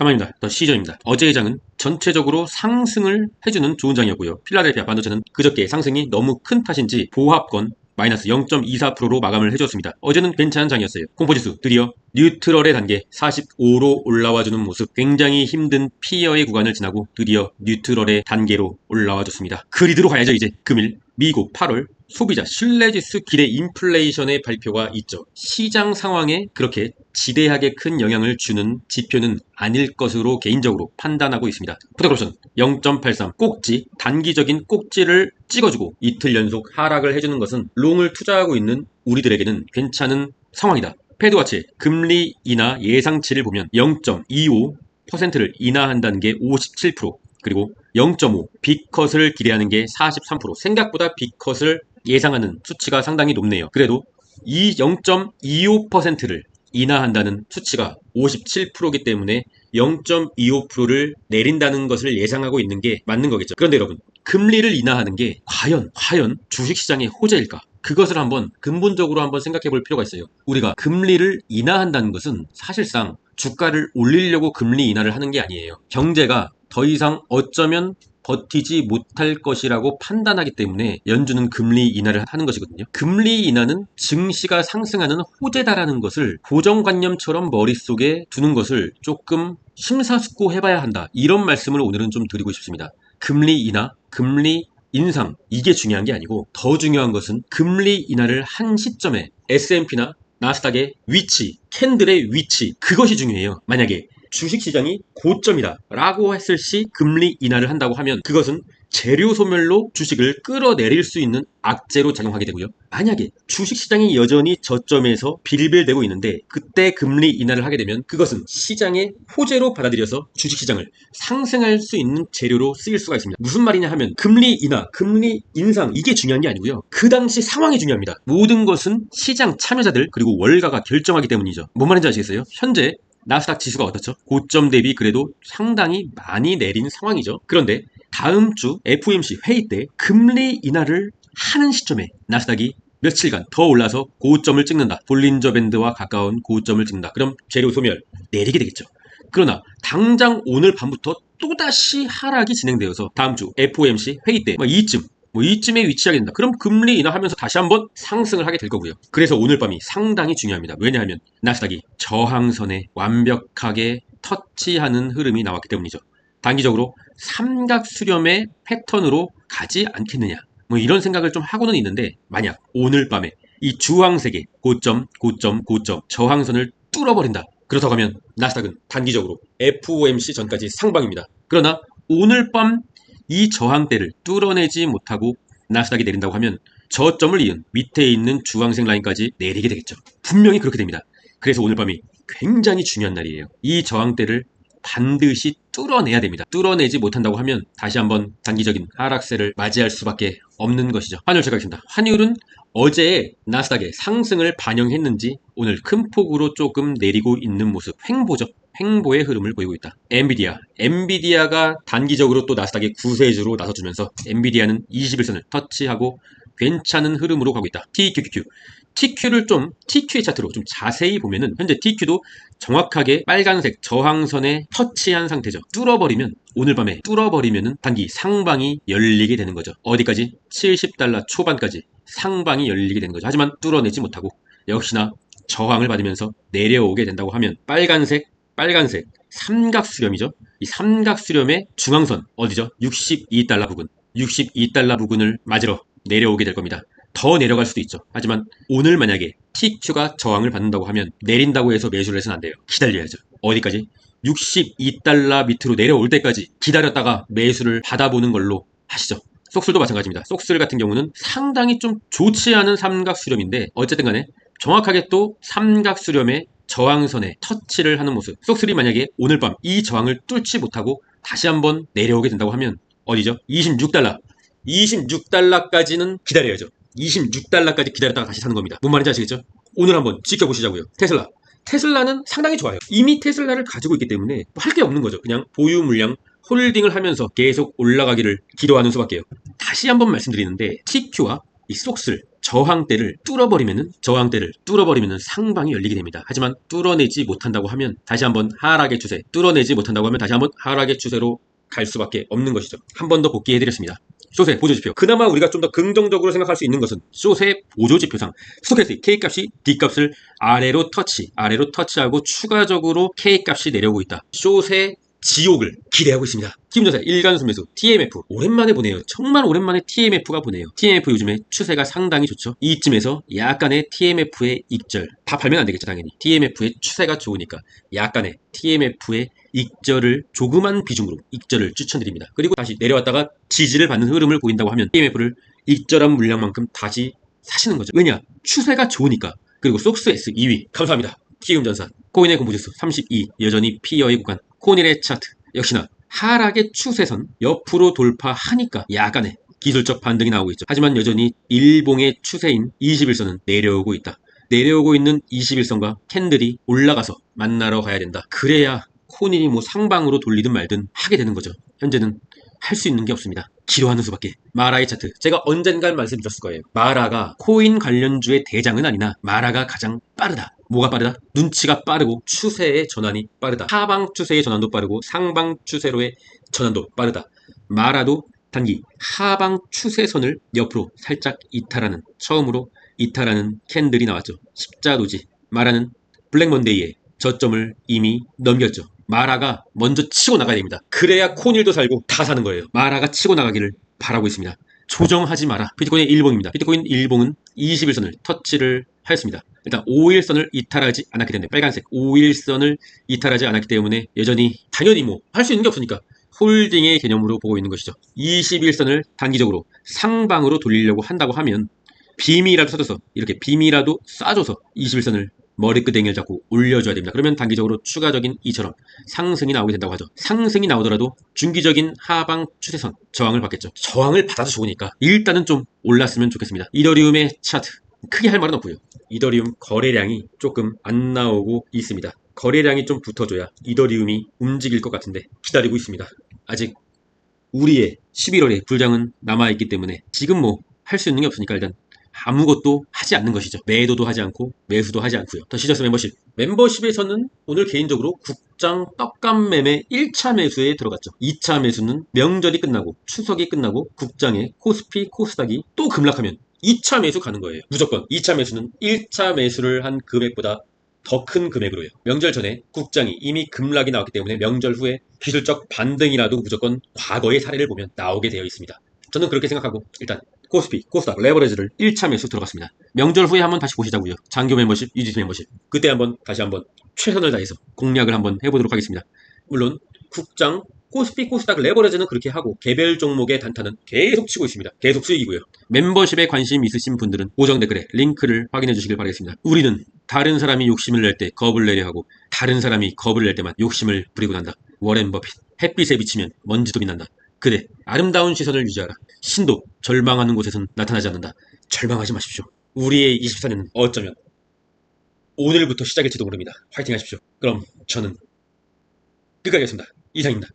가만입니다. 더 시전입니다. 어제의 장은 전체적으로 상승을 해주는 좋은 장이었고요. 필라델피아 반도체는 그저께 상승이 너무 큰 탓인지 보합권 마이너스 0.24%로 마감을 해줬습니다. 어제는 괜찮은 장이었어요. 공포지수 드디어 뉴트럴의 단계 45로 올라와주는 모습 굉장히 힘든 피어의 구간을 지나고 드디어 뉴트럴의 단계로 올라와줬습니다. 그리드로 가야죠 이제 금일 미국 8월 소비자 신뢰지수 기대 인플레이션의 발표가 있죠. 시장 상황에 그렇게 지대하게 큰 영향을 주는 지표는 아닐 것으로 개인적으로 판단하고 있습니다. 푸드크로션 0.83 꼭지 단기적인 꼭지를 찍어주고 이틀 연속 하락을 해주는 것은 롱을 투자하고 있는 우리들에게는 괜찮은 상황이다. 패드와치 금리 인하 예상치를 보면 0.25%를 인하한다는 게 57% 그리고 0.5 빅컷을 기대하는 게 43% 생각보다 빅컷을 예상하는 수치가 상당히 높네요. 그래도 이 0.25%를 인하한다는 수치가 57%이기 때문에 0.25%를 내린다는 것을 예상하고 있는 게 맞는 거겠죠. 그런데 여러분, 금리를 인하하는 게 과연, 과연 주식시장의 호재일까? 그것을 한번 근본적으로 한번 생각해 볼 필요가 있어요. 우리가 금리를 인하한다는 것은 사실상 주가를 올리려고 금리 인하를 하는 게 아니에요. 경제가 더 이상 어쩌면 버티지 못할 것이라고 판단하기 때문에 연준은 금리 인하를 하는 것이거든요. 금리 인하는 증시가 상승하는 호재다라는 것을 고정관념처럼 머릿속에 두는 것을 조금 심사숙고해 봐야 한다. 이런 말씀을 오늘은 좀 드리고 싶습니다. 금리 인하, 금리 인상 이게 중요한 게 아니고 더 중요한 것은 금리 인하를 한 시점에 S&P나 나스닥의 위치, 캔들의 위치 그것이 중요해요. 만약에 주식시장이 고점이다 라고 했을 시 금리 인하를 한다고 하면 그것은 재료 소멸로 주식을 끌어내릴 수 있는 악재로 작용하게 되고요. 만약에 주식시장이 여전히 저점에서 빌빌대고 있는데 그때 금리 인하를 하게 되면 그것은 시장의 호재로 받아들여서 주식시장을 상승할 수 있는 재료로 쓰일 수가 있습니다. 무슨 말이냐 하면 금리 인하, 금리 인상 이게 중요한 게 아니고요. 그 당시 상황이 중요합니다. 모든 것은 시장 참여자들 그리고 월가가 결정하기 때문이죠. 뭔 말인지 아시겠어요? 현재 나스닥 지수가 어떻죠? 고점 대비 그래도 상당히 많이 내린 상황이죠. 그런데 다음 주 FOMC 회의 때 금리 인하를 하는 시점에 나스닥이 며칠간 더 올라서 고점을 찍는다. 볼린저 밴드와 가까운 고점을 찍는다. 그럼 재료 소멸 내리게 되겠죠. 그러나 당장 오늘 밤부터 또다시 하락이 진행되어서 다음 주 FOMC 회의 때뭐 이쯤 뭐 이쯤에 위치하게 된다. 그럼 금리 인하하면서 다시 한번 상승을 하게 될 거고요. 그래서 오늘 밤이 상당히 중요합니다. 왜냐하면 나스닥이 저항선에 완벽하게 터치하는 흐름이 나왔기 때문이죠. 단기적으로 삼각 수렴의 패턴으로 가지 않겠느냐. 뭐 이런 생각을 좀 하고는 있는데 만약 오늘 밤에 이 주황색의 고점, 고점, 고점, 저항선을 뚫어버린다. 그렇다고 하면 나스닥은 단기적으로 FOMC 전까지 상방입니다. 그러나 오늘 밤 이 저항대를 뚫어내지 못하고 나스닥이 내린다고 하면 저점을 이은 밑에 있는 주황색 라인까지 내리게 되겠죠. 분명히 그렇게 됩니다. 그래서 오늘 밤이 굉장히 중요한 날이에요. 이 저항대를 반드시 뚫어내야 됩니다. 뚫어내지 못한다고 하면 다시 한번 단기적인 하락세를 맞이할 수밖에 없는 것이죠. 환율 체크하겠습니다. 환율은 어제 나스닥의 상승을 반영했는지 오늘 큰 폭으로 조금 내리고 있는 모습 횡보죠. 횡보의 흐름을 보이고 있다. 엔비디아. 엔비디아가 단기적으로 또 나스닥의 구세주로 나서주면서 엔비디아는 21선을 터치하고 괜찮은 흐름으로 가고 있다. TQQQ. TQ를 좀 TQ의 차트로 좀 자세히 보면은 현재 TQ도 정확하게 빨간색 저항선에 터치한 상태죠. 뚫어버리면 오늘 밤에 뚫어버리면은 단기 상방이 열리게 되는 거죠. 어디까지? 70달러 초반까지 상방이 열리게 되는 거죠. 하지만 뚫어내지 못하고 역시나 저항을 받으면서 내려오게 된다고 하면 빨간색 빨간색 삼각 수렴이죠. 이 삼각 수렴의 중앙선 어디죠? 62달러 부근. 62달러 부근을 맞으러 내려오게 될 겁니다. 더 내려갈 수도 있죠. 하지만 오늘 만약에 TQ가 저항을 받는다고 하면 내린다고 해서 매수를 해서는 안 돼요. 기다려야죠. 어디까지? 62달러 밑으로 내려올 때까지 기다렸다가 매수를 받아보는 걸로 하시죠. 속술도 마찬가지입니다. 속술 같은 경우는 상당히 좀 좋지 않은 삼각 수렴인데 어쨌든 간에 정확하게 또 삼각 수렴의 저항선에 터치를 하는 모습. 속술이 만약에 오늘 밤 이 저항을 뚫지 못하고 다시 한번 내려오게 된다고 하면 어디죠? 26달러. 26달러까지는 기다려야죠. 26달러까지 기다렸다가 다시 사는 겁니다. 뭔 말인지 아시겠죠? 오늘 한번 지켜보시자고요. 테슬라. 테슬라는 상당히 좋아요. 이미 테슬라를 가지고 있기 때문에 할 게 없는 거죠. 그냥 보유 물량 홀딩을 하면서 계속 올라가기를 기도하는 수밖에요. 다시 한번 말씀드리는데 TQ와 이 속슬 저항대를 뚫어버리면은 저항대를 뚫어버리면은 상방이 열리게 됩니다. 하지만 뚫어내지 못한다고 하면 다시 한번 하락의 추세, 뚫어내지 못한다고 하면 다시 한번 하락의 추세로 갈 수밖에 없는 것이죠. 한 번 더 복귀해드렸습니다. 쇼세 보조지표. 그나마 우리가 좀 더 긍정적으로 생각할 수 있는 것은 쇼세 보조지표상 스토캐스틱 K값이 D값을 아래로 터치, 아래로 터치하고 추가적으로 K값이 내려오고 있다. 쇼세 지옥을 기대하고 있습니다. 팀전세 일간수 매수 TMF 오랜만에 보네요. 정말 오랜만에 TMF가 보네요. TMF 요즘에 추세가 상당히 좋죠. 이쯤에서 약간의 TMF의 익절 다 팔면 안 되겠죠 당연히. TMF의 추세가 좋으니까 약간의 TMF의 익절을 조그만 비중으로 익절을 추천드립니다. 그리고 다시 내려왔다가 지지를 받는 흐름을 보인다고 하면 TMF를 익절한 물량만큼 다시 사시는 거죠. 왜냐? 추세가 좋으니까. 그리고 속스 S 2위. 감사합니다. 키움전사. 코인의 공부지수 32. 여전히 피어의 구간. 코닐의 차트. 역시나 하락의 추세선 옆으로 돌파하니까 약간의 기술적 반등이 나오고 있죠. 하지만 여전히 일봉의 추세인 21선은 내려오고 있다. 내려오고 있는 21선과 캔들이 올라가서 만나러 가야 된다. 그래야 코닐이 뭐 상방으로 돌리든 말든 하게 되는 거죠. 현재는 할 수 있는 게 없습니다. 기도하는 수밖에. 마라의 차트. 제가 언젠간 말씀드렸을 거예요. 마라가 코인 관련주의 대장은 아니나 마라가 가장 빠르다. 뭐가 빠르다? 눈치가 빠르고 추세의 전환이 빠르다. 하방 추세의 전환도 빠르고 상방 추세로의 전환도 빠르다. 마라도 단기 하방 추세선을 옆으로 살짝 이탈하는 처음으로 이탈하는 캔들이 나왔죠. 십자도지. 마라는 블랙먼데이에 저점을 이미 넘겼죠. 마라가 먼저 치고 나가야 됩니다. 그래야 코닐도 살고 다 사는 거예요. 마라가 치고 나가기를 바라고 있습니다. 조정하지 마라. 비트코인의 일봉입니다. 비트코인 일봉은 21선을 터치를 하였습니다. 일단 5일선을 이탈하지 않았기 때문에 빨간색 5일선을 이탈하지 않았기 때문에 여전히 당연히 뭐 할 수 있는 게 없으니까 홀딩의 개념으로 보고 있는 것이죠. 21선을 단기적으로 상방으로 돌리려고 한다고 하면 빔이라도 써줘서 이렇게 빔이라도 쏴줘서 21선을 머리끄댕이를 잡고 올려줘야 됩니다. 그러면 단기적으로 추가적인 이처럼 상승이 나오게 된다고 하죠. 상승이 나오더라도 중기적인 하방 추세선 저항을 받겠죠. 저항을 받아서 좋으니까 일단은 좀 올랐으면 좋겠습니다. 이더리움의 차트 크게 할 말은 없고요. 이더리움 거래량이 조금 안 나오고 있습니다. 거래량이 좀 붙어줘야 이더리움이 움직일 것 같은데 기다리고 있습니다. 아직 우리의 11월에 불장은 남아있기 때문에 지금 뭐 할 수 있는 게 없으니까 일단 아무것도 하지 않는 것이죠. 매도도 하지 않고 매수도 하지 않고요. 더 시저스 멤버십. 멤버십에서는 오늘 개인적으로 국장 떡감 매매 1차 매수에 들어갔죠. 2차 매수는 명절이 끝나고 추석이 끝나고 국장의 코스피 코스닥이 또 급락하면 2차 매수 가는 거예요. 무조건 2차 매수는 1차 매수를 한 금액보다 더 큰 금액으로요. 명절 전에 국장이 이미 급락이 나왔기 때문에 명절 후에 기술적 반등이라도 무조건 과거의 사례를 보면 나오게 되어 있습니다. 저는 그렇게 생각하고 일단 코스피, 코스닥, 레버리지를 1차 매수 들어갔습니다. 명절 후에 한번 다시 보시자고요. 장교 멤버십, 유지 멤버십. 그때 한번 다시 한번 최선을 다해서 공략을 한번 해보도록 하겠습니다. 물론 국장, 코스피, 코스닥, 레버리지는 그렇게 하고 개별 종목의 단타는 계속 치고 있습니다. 계속 수익이고요. 멤버십에 관심 있으신 분들은 고정 댓글에 링크를 확인해 주시길 바라겠습니다. 우리는 다른 사람이 욕심을 낼 때 겁을 내려 하고 다른 사람이 겁을 낼 때만 욕심을 부리고 난다. 워렌 버핏. 햇빛에 비치면 먼지도 빛난다. 그대 아름다운 시선을 유지하라. 신도 절망하는 곳에선 나타나지 않는다. 절망하지 마십시오. 우리의 24년은 어쩌면 오늘부터 시작일지도 모릅니다. 화이팅 하십시오. 그럼 저는 끝까지 하겠습니다. 이상입니다.